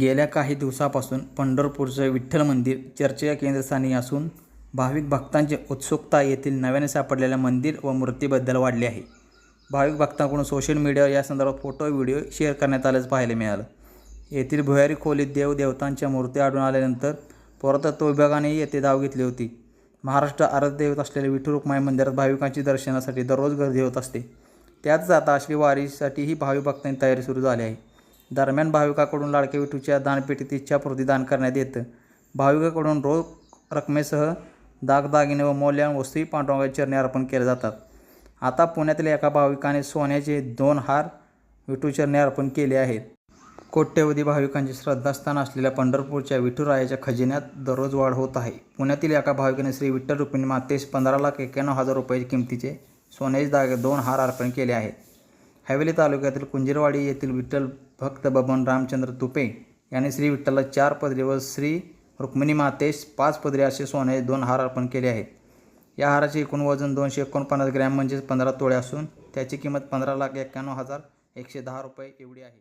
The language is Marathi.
गेल्या काही दिवसापासून पंढरपूरचं विठ्ठल मंदिर चर्चेच्या केंद्रस्थानी असून भाविक भक्तांची उत्सुकता येथील नव्याने सापडलेल्या मंदिर व मूर्तीबद्दल वाढली आहे. भाविक भक्तांकडून सोशल मीडियावर या संदर्भात फोटो व्हिडिओ शेअर करण्यात आल्याचं पाहायला मिळालं. येथील भुयारी खोलीत देव देवतांच्या मूर्ती आढळून आल्यानंतर पुरातत्व विभागाने येथे धाव घेतली होती. महाराष्ट्र आराध्य देवत असलेल्या विठ्ठल रुक्माई मंदिरात भाविकांची दर्शनासाठी दररोज गर्दी होत असते. त्यातच आता आश्वी वारीसाठीही भाविक भक्तांची तयारी सुरू झाली आहे. दरम्यान भाविकाकडून लाडक्या विठूच्या दानपेटीत इच्छापूर्ती दान करण्यात येतं. भाविकाकडून रोख रकमेसह दागदागिने व मौल्यवान वस्तूही पांडुरंगाच्या चरणी अर्पण केल्या जातात. आता पुण्यातील एका भाविकाने सोन्याचे दोन हार विठूचरणी अर्पण केले आहेत. कोट्यवधी भाविकांचे श्रद्धास्थान असलेल्या पंढरपूरच्या विठुरायाच्या खजिन्यात दररोज वाढ होत आहे. पुण्यातील एका भाविकाने श्री विठ्ठल रुक्मिणी मातेस पंधरा लाख एक्क्याण्णव हजार रुपये किमतीचे सोन्याचे दागे दोन हार अर्पण केले आहेत. हवेली तालुक्यातील कुंजीरवाडी येथील विठ्ठल भक्त बबन रामचंद्र तुपे यांनी श्री विठ्ठलला चार पदरी व श्री रुक्मिणी मातेस पाच पदरी असे सोने दोन हार अर्पण केले आहेत. या हाराचे एकूण वजन दोनशे एकोणपन्नास ग्रॅम म्हणजेच पंधरा तोळे असून त्याची किंमत पंधरा लाख एक्क्याण्णव हजार एकशे दहा रुपये एवढी आहे.